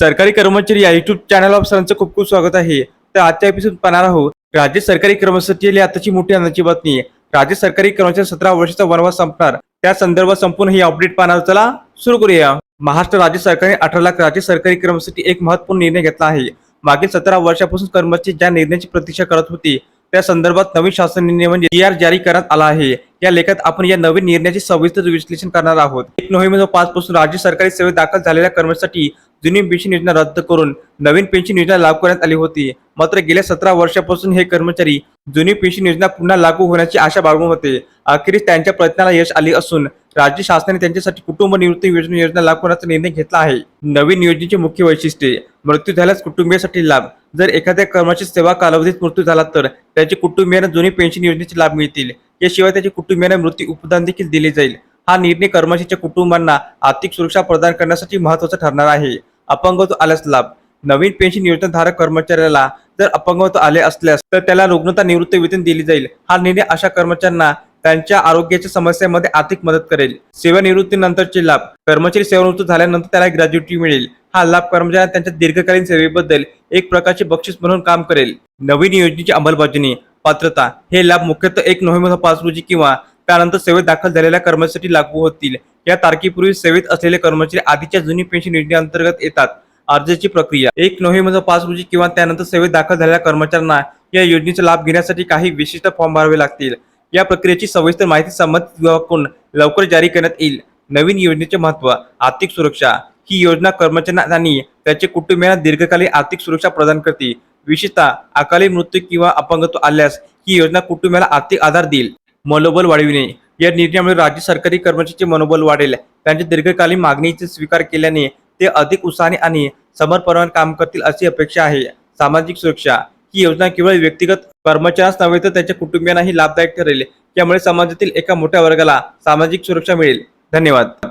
सरकारी कर्मचारी या युट्यूब चॅनल सरांचं खूप खूप स्वागत आहे. तर आजच्या एपिसोड पाहणार आहोत राज्य सरकारी कर्मचारी आताची मोठी आनंदाची बातमी. आहे. राज्य सरकारी कर्मचारी सतरा वर्षाचा वनवास संपणार. त्या संदर्भात संपूर्ण ही अपडेट पाहणार चला सुरू करूया. महाराष्ट्र राज्य सरकारने अठरा लाख राज्य सरकारी कर्मचारी एक महत्त्वपूर्ण निर्णय घेतला आहे. मागील सतरा वर्षापासून कर्मचारी ज्या निर्णयाची प्रतीक्षा करत होती त्या संदर्भात नवीन शासन निर्णय म्हणजे आर जारी करण्यात आला आहे. या लेखात आपण या नवीन निर्णयाचे सविस्तर विश्लेषण करणार आहोत. एक नोव्हेंबर पाच पासून राज्य सरकारी सेवेत दाखल झालेल्या कर्मचाऱ्यांसाठी जुनी पेन्शन योजना रद्द करून नवीन पेन्शन योजना लागू करण्यात आली होती. मात्र गेल्या सतरा वर्षापासून हे कर्मचारी जुनी पेन्शन योजना पुन्हा लागू होण्याची आशा बाळगून होते. अखेरीस त्यांच्या प्रयत्नाला यश आले असून राज्य शासनाने त्यांच्यासाठी कुटुंब निवृत्ती योजना योजना लागू करण्याचा निर्णय घेतला आहे. नवीन योजनेचे मुख्य वैशिष्ट्ये मृत्यू झाल्यास कुटुंबियासाठी लाभ. जर एखाद्या कर्माची सेवा कालावधीत मृत्यू झाला तर त्याचे कुटुंबियांना जुनी पेन्शन योजनेचे लाभ मिळतील. याशिवाय त्याच्या कुटुंबियांना मृत्यू उपदान देखील दिले जाईल. हा निर्णय कर्मचारीच्या कुटुंबांना आर्थिक सुरक्षा प्रदान करण्यासाठी महत्त्वाचा ठरणार आहे. अपंगत्व आल्यास लाभ. नवीन पेन्शन योजना धारक कर्मचाऱ्याला जर अपंगत्व आले असल्यास तर त्याला रुग्णता निवृत्ती वेतन दिली जाईल. हा निर्णय अशा कर्मचाऱ्यांना त्यांच्या आरोग्याच्या समस्यांमध्ये आर्थिक मदत करेल. सेवानिवृत्तीनंतरचे लाभ. कर्मचारी सेवानिवृत्त झाल्यानंतर त्याला ग्रॅज्युटी मिळेल. हा लाभ कर्मचाऱ्यांना त्यांच्या दीर्घकालीन सेवेबद्दल एक प्रकारचे बक्षीस म्हणून काम करेल. नवीन योजनेची अंमलबजावणी पात्रता हे लाभ मुख्यतः एक नोव्हेंबर पाच रोजी किंवा त्यानंतर सेवेत दाखल झालेल्या कर्मचारी लागू होतील. या तारखेपूर्वी सेवेत असलेले कर्मचारी आधीच्या जुनी पेन्शन योजनेअंतर्गत येतात. अर्जाची प्रक्रिया. एक नोव्हेंबर पाच रोजी किंवा त्यानंतर सेवेत दाखल झालेल्या कर्मचाऱ्यांना या योजनेचा लाभ घेण्यासाठी काही विशिष्ट फॉर्म भरावे लागतील. या प्रक्रियेची सविस्तर माहिती संबंधित विभागाकडून लवकर जारी करण्यात येईल. नवीन योजनेचे महत्त्व आर्थिक सुरक्षा ही योजना कर्मचाऱ्यांना आणि त्याचे कुटुंबियांना दीर्घकालीन आर्थिक सुरक्षा प्रदान करते. विशेषतः अकाली मृत्यू किंवा अपंगत्व आल्यास ही योजना कुटुंबाला आर्थिक आधार देईल. मनोबल वाढविणे. या निर्णयामुळे राज्य सरकारी कर्मचाऱ्यांचे मनोबल वाढेल. त्यांच्या दीर्घकालीन मागणीचे स्वीकार केल्याने ते अधिक उत्साहाने आणि समर्पणाने काम करतील अशी अपेक्षा आहे. सामाजिक सुरक्षा ही योजना केवळ व्यक्तिगत कर्मचाऱ्यांच नव्हे तर त्यांच्या कुटुंबियांनाही लाभदायक ठरेल. यामुळे समाजातील एका मोठ्या वर्गाला सामाजिक सुरक्षा मिळेल. धन्यवाद.